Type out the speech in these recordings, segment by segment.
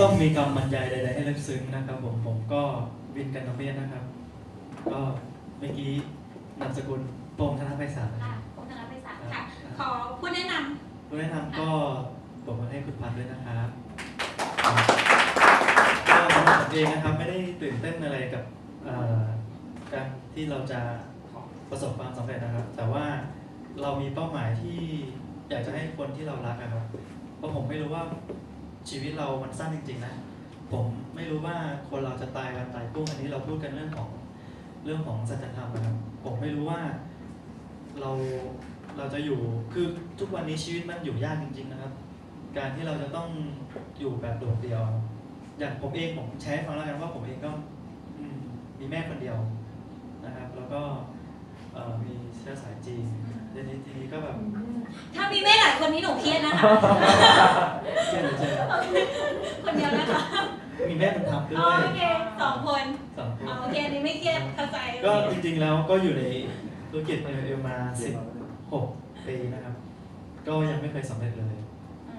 ต้องมีคำบรรยายใดๆให้ลึกซึ้งนะครับผมผมก็วินกันนเมศนะครับ ก็เมื่อกี้นามสกุลโปร่งธนภัยศาลนะคค่ะรับคุณธนภัยศาลค่ะ ขอผู้แนะนผู้แนะนำก็บอกมาให้คุณพันธ์ด้วยนะครับก็สำหรับผมเองนะครับไม่ได้ตื่นเต้นอะไรกับเอ่อการที่เราจะประสบความสำเร็จนะครับ แต่ว่าเรามีเป้าหมายที่อยากจะให้คนที่เรารักนะครับ เพราะผมไม่รู้ว่า ชีวิตเรามันสั้นจริง ๆ นะ ผมไม่รู้ว่าคนเราจะตายวันตายพรุ่งอันนี้เราพูดกันเรื่องของเรื่องของสัจธรรมนะครับผมไม่รู้ว่าเราเราจะอยู่คือทุกวันนี้ชีวิตมันอยู่ยากจริง ๆ นะครับ การที่เราจะต้องอยู่แบบโดดเดี่ยว อย่างผมเองผมแชร์ให้ฟังแล้วกันว่าผมเองก็อืมมีแม่คนเดียวนะครับ แล้วก็เอ่อมีเชื้อสายจีนทีนี้ทีนี้ก็แบบำถ้ามีแม่หลายคนนี้หนูเครียดนะคะ เครียดเลยเจอคนเดียวนะคะมีแม่บุญธรรมด้อ๋อวยโอเคสองคนสองคนอ๋อโอเคอันนี้ไม่เครียดเข้าใจก็จริงๆแล้วก็อยู่ในธุรกิจเอลมา 16 ปีนะครับ ก็ยังไม่เคยสำเร็จเลย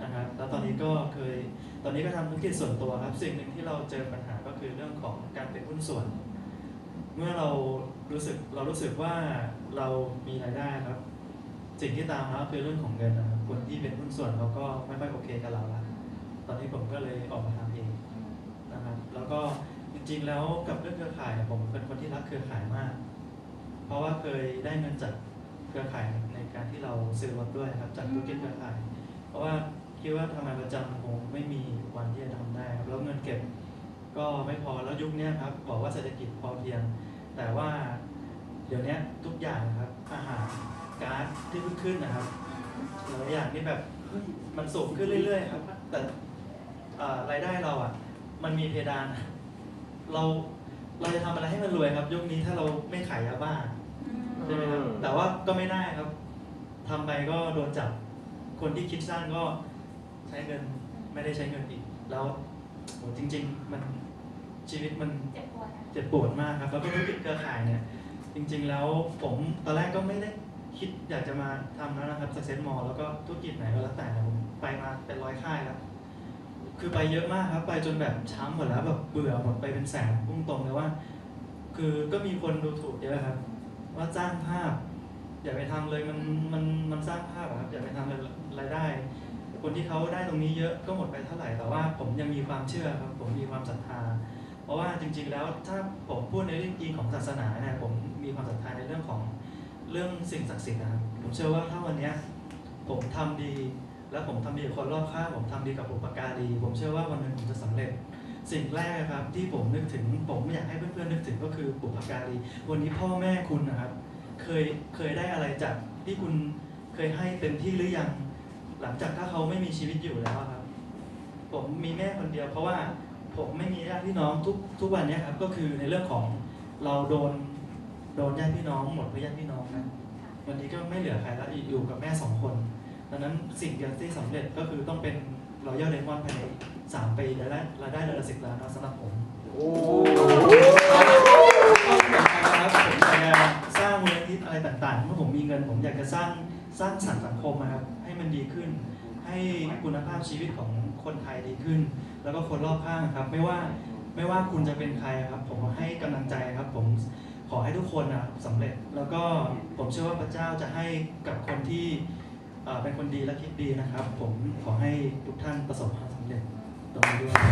นะครับ แล้วตอนนี้ก็เคย ตอนนี้ก็ทำธุรกิจส่วนตัวครับ สิ่งหนึ่งที่เราเจอปัญหาก็คือเรื่องของการเป็นหุ้นส่วน เมื่อเรารู้สึกเรารู้สึกว่าเรามีรายได้ครับ สิ่งที่ตามมาคือเรื่องของเงินนะครับคนที่เป็นหุ้นส่วนเขาก็ไม่ค่อยโอเคกับเราละตอนนี้ผมก็เลยออกมาทำเองนะครับแล้วก็จริงๆแล้วกับเรื่องเครือข่ายผมเป็นคนที่รักเครือข่ายมาก เพราะว่าเคยได้เงินจากเครือข่ายในการที่เราซื้อรถด้วยครับจากธุรกิจเครือข่าย เพราะว่าคิดว่าทำงานประจำคงไม่มีวันที่จะทำได้ครับแล้วเงินเก็บก็ไม่พอแล้วยุคนี้ครับบอกว่าเศรษฐกิจพอเพียง แต่ว่าเดี๋ยวนี้ทุกอย่างนะครับอาหาร ก๊าซที่เพิ่งขึ้นนะครับหลายอย่างนี่แบบเฮ้ยมันสูงขึ้นเรื่อยๆครับ แต่เอ่อรายได้เราอะ มันมีเพดาน เราเราจะทำอะไรให้มันรวยครับยุคนี้ถ้าเราไม่ขายยาบ้าใช่ไหมครับ แต่ว่าก็ไม่ได้ครับทำไปก็โดนจับ คนที่คิดสร้างก็ใช้เงินไม่ได้ใช้เงินอีก แล้วโหจริง ๆ มันชีวิตมัน เจ็บปวดเจ็บปวดมากครับแล้วก็ธุรกิจเครือข่ายเนี่ยจริง ๆ แล้วผมตอนแรกก็ไม่ได้ คิดอยากจะมาทำแล้วนะครับ Success Mall แล้วก็ธุรกิจไหนก็แล้วแต่ผมไปมาเป็นร้อยค่ายแล้ว คือไปเยอะมากครับ ไปจนแบบช้ำหมดแล้วแบบเบื่อหมดไปเป็นแสนพุ่งตรงเลยว่า คือก็มีคนดูถูกเยอะครับ ว่าจ้างภาพ อย่าไปทำเลยมันมันมันสร้างภาพครับอย่าไปทำเลยรายได้ คนที่เขาได้ตรงนี้เยอะก็หมดไปเท่าไหร่แต่ว่าผมยังมีความเชื่อครับ ผมมีความศรัทธาเพราะว่าจริง ๆ แล้วถ้าผมพูดในเรื่องจริงของศาสนาเนี่ยผมมีความศรัทธาในเรื่องของ เรื่องสิ่งศักดิ์สิทธิ์นะครับผมเชื่อว่าถ้าวันนี้ผมทำดี แล้วผมทำดีกับคนรอบข้างผมทำดีกับบุปการีผมเชื่อว่าวันหนึ่งผมจะสำเร็จ สิ่งแรกครับที่ผมนึกถึงผมอยากให้เพื่อนๆนึกถึงก็คือบุปการีวันนี้พ่อแม่คุณนะครับ เคยเคยได้อะไรจากที่คุณเคยให้เต็มที่หรือยังหลังจากถ้าเขาไม่มีชีวิตอยู่แล้วครับ ผมมีแม่คนเดียวเพราะว่าผมไม่มีญาติพี่น้องทุกทุกวันนี้ครับก็คือในเรื่องของเราโดน นญาติพี่น้องหมดเพราะญาติพี่น้องนะวันนี้ก็ไม่เหลือใครแล้วอยู่กับแม่สองคนดังนั้นสิ่งเดียวที่สำเร็จก็คือต้องเป็นรอยัลเดมอนภายในสามปีแล้วได้รายได้เดือนละสิบล้านนะสำหรับผมโอ้ครับผมอยากจะสร้างมูลนิธิอะไรต่างๆ เมื่อผมมีเงินผมอยากจะสร้างสร้างสรรค์สังคมนะครับให้มันดีขึ้น ให้คุณภาพชีวิตของคนไทยดีขึ้น แล้วก็คนรอบข้างครับ ไม่ว่าไม่ว่าคุณจะเป็นใครครับ ผมให้กำลังใจครับผม ขอให้ทุกคนนะสำเร็จ แล้วก็ผมเชื่อว่าพระเจ้าจะให้กับคนที่เป็นคนดีและคิดดีนะครับ ผมขอให้ทุกท่านประสบความสำเร็จต่อไปด้วย